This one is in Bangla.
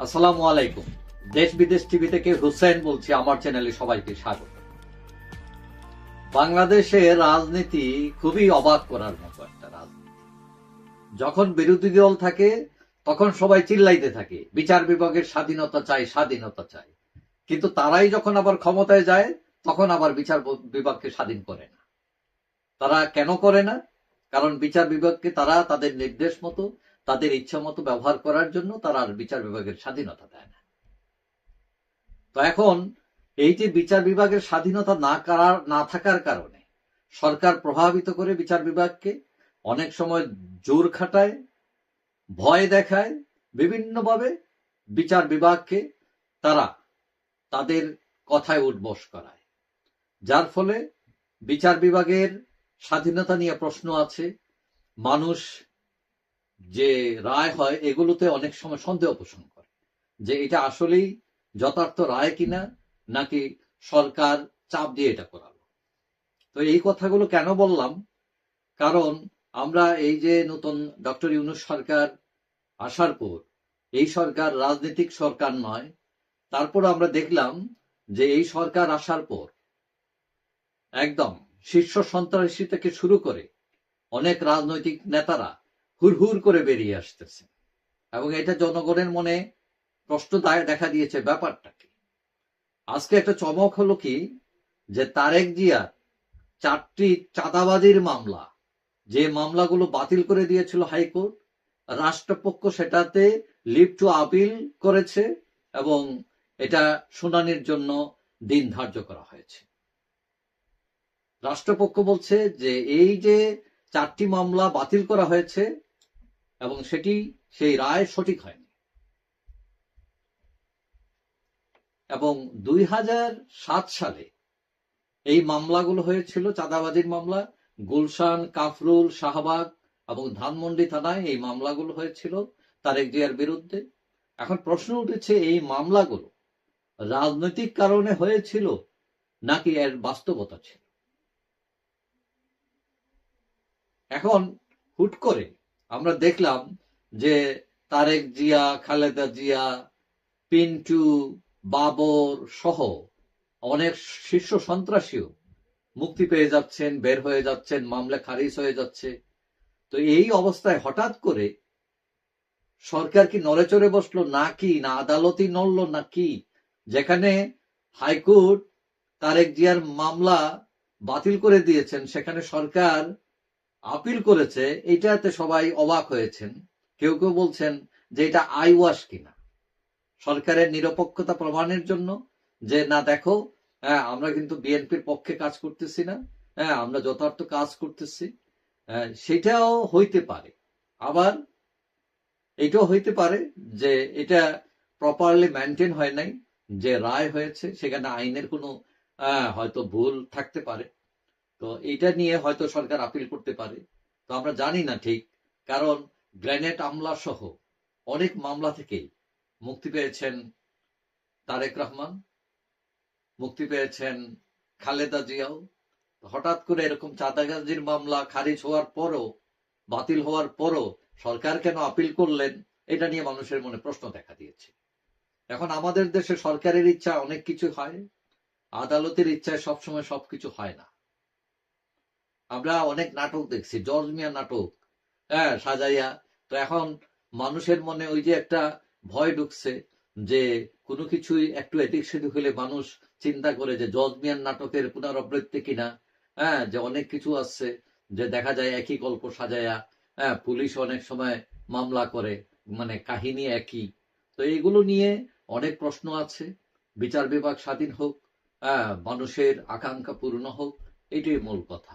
আসসালামু আলাইকুম। দেশ বিদেশ টিভি থেকে হুসেন বলছি, আমার চ্যানেলে সবাইকে স্বাগত। বাংলাদেশের রাজনীতি খুবই অবাক করার মতো একটা রাজনীতি। যখন বিরোধী দল থাকে, তখন সবাই চিল্লাইতে থাকে, বিচার বিভাগের স্বাধীনতা চাই স্বাধীনতা চাই। কিন্তু তারাই যখন আবার ক্ষমতায় যায়, তখন আবার বিচার বিভাগকে স্বাধীন করে না। তারা কেন করে না? কারণ বিচার বিভাগকে তারা তাদের নির্দেশ মতো তাদের ইচ্ছা মতো ব্যবহার করার জন্য তারা আর বিচার বিভাগের স্বাধীনতা দেয় না। তো এখন এই যে বিচার বিভাগের স্বাধীনতা না করার, না থাকার কারণে সরকার প্রভাবিত করে বিচার বিভাগকে অনেক সময় জোর খাটায়, ভয় দেখায়, বিভিন্নভাবে বিচার বিভাগকে তারা তাদের কথায় উঠবস করায়। যার ফলে বিচার বিভাগের স্বাধীনতা নিয়ে প্রশ্ন আছে, মানুষ যে রায় হয়, এগুলোতে অনেক সময় সন্দেহ পোষণ করে যে এটা আসলেই যথার্থ রায় কিনা, নাকি সরকার চাপ দিয়ে এটা করালো। তো এই কথাগুলো কেন বললাম? কারণ আমরা এই যে নতুন ডক্টর ইউনুস সরকার আসার পর, এই সরকার রাজনৈতিক সরকার নয়, তারপর আমরা দেখলাম যে এই সরকার আসার পর একদম শীর্ষ সন্ত্রাসী থেকে শুরু করে অনেক রাজনৈতিক নেতারা হুড়হুড় করে বেরিয়ে আসতেছে। এবং এটা জনগণের মনে প্রশ্ন দেখা দিয়েছে ব্যাপারটা কি আজকে একটা চমক হলো কি? যে তারেক জিয়া চারটি চাঁদাবাজির মামলা, যে মামলাগুলো বাতিল করে দিয়েছিল হাইকোর্ট, রাষ্ট্রপক্ষ সেটাতে লিভ টু আপিল করেছে এবং এটা শুনানির জন্য দিন ধার্য করা হয়েছে। রাষ্ট্রপক্ষ বলছে যে এই যে চারটি মামলা বাতিল করা হয়েছে এবং সেটি, সেই রায় সঠিক হয়নি। এবং দুই হাজার সাত সালে এই মামলাগুলো হয়েছিল, চাঁদাবাজির মামলা, গুলশান, কাফরুল, শাহবাগ এবং ধানমন্ডি থানায় এই মামলাগুলো হয়েছিল তারেক জিয়ার বিরুদ্ধে। এখন প্রশ্ন উঠেছে, এই মামলাগুলো রাজনৈতিক কারণে হয়েছিল নাকি এর বাস্তবতা ছিল? এখন হুট করে আমরা দেখলাম যে তারেক জিয়া, খালেদা জিয়া, পিন্টু, বাবর সহ অনেক শীর্ষ সন্ত্রাসীও মুক্তি পেয়ে যাচ্ছেন, বের হয়ে যাচ্ছেন, মামলা খারিজ হয়ে যাচ্ছে। তো এই অবস্থায় হঠাৎ করে সরকার কি নড়ে চড়ে বসল? নাকি না আদালতই নড়লো? নাকি যেখানে হাইকোর্ট তারেক জিয়ার মামলা বাতিল করে দিয়েছেন, সেখানে সরকার আপিল করেছে এইটাতে সবাই অবাক হয়েছেন। কেউ কেউ বলছেন যে এটা আইওয়াস কিনা। সরকারের নিরপেক্ষতা প্রমাণের জন্য যে না দেখো হ্যাঁ আমরা কিন্তু বিএনপির পক্ষে কাজ করতেছি না হ্যাঁ আমরা যথার্থ কাজ করতেছি। হ্যাঁ, সেটাও হইতে পারে। আবার এটাও হইতে পারে যে এটা প্রপারলি মেনটেন হয় নাই যে রায় হয়েছে সেখানে আইনের কোনো হয়তো ভুল থাকতে পারে। তো এটা নিয়ে হয়তো সরকার আপিল করতে পারে। তো আমরা জানি না ঠিক, কারণ গ্রেনেড আমলা সহ অনেক মামলা থেকেই মুক্তি পেয়েছেন তারেক রহমান, মুক্তি পেয়েছেন খালেদা জিয়াও। হঠাৎ করে এরকম চাঁদাগাজির মামলা খারিজ হওয়ার পরও, বাতিল হওয়ার পরও সরকার কেন আপিল করলেন, এটা নিয়ে মানুষের মনে প্রশ্ন দেখা দিয়েছে। এখন আমাদের দেশে সরকারের ইচ্ছা অনেক কিছু হয়, আদালতের ইচ্ছায় সবসময় সবকিছু হয় না। আমরা অনেক নাটক দেখছি, জর্জ মিয়া নাটক হ্যাঁ সাজাইয়া তো এখন মানুষের মনে ওই যে একটা ভয় ঢুকছে যে কোনো কিছুই একটু এদিক সেদিক হলে মানুষ চিন্তা করে যে জজ মিয়ার নাটকের পুনরাবৃত্তি কিনা হ্যাঁ যে অনেক কিছু আছে যে দেখা যায় একই গল্প সাজায়া হ্যাঁ পুলিশ অনেক সময় মামলা করে মানে কাহিনী একই। তো এইগুলো নিয়ে অনেক প্রশ্ন আছে, বিচার বিভাগ স্বাধীন হোক হ্যাঁ মানুষের আকাঙ্ক্ষা পূর্ণ হোক, এটাই মূল কথা।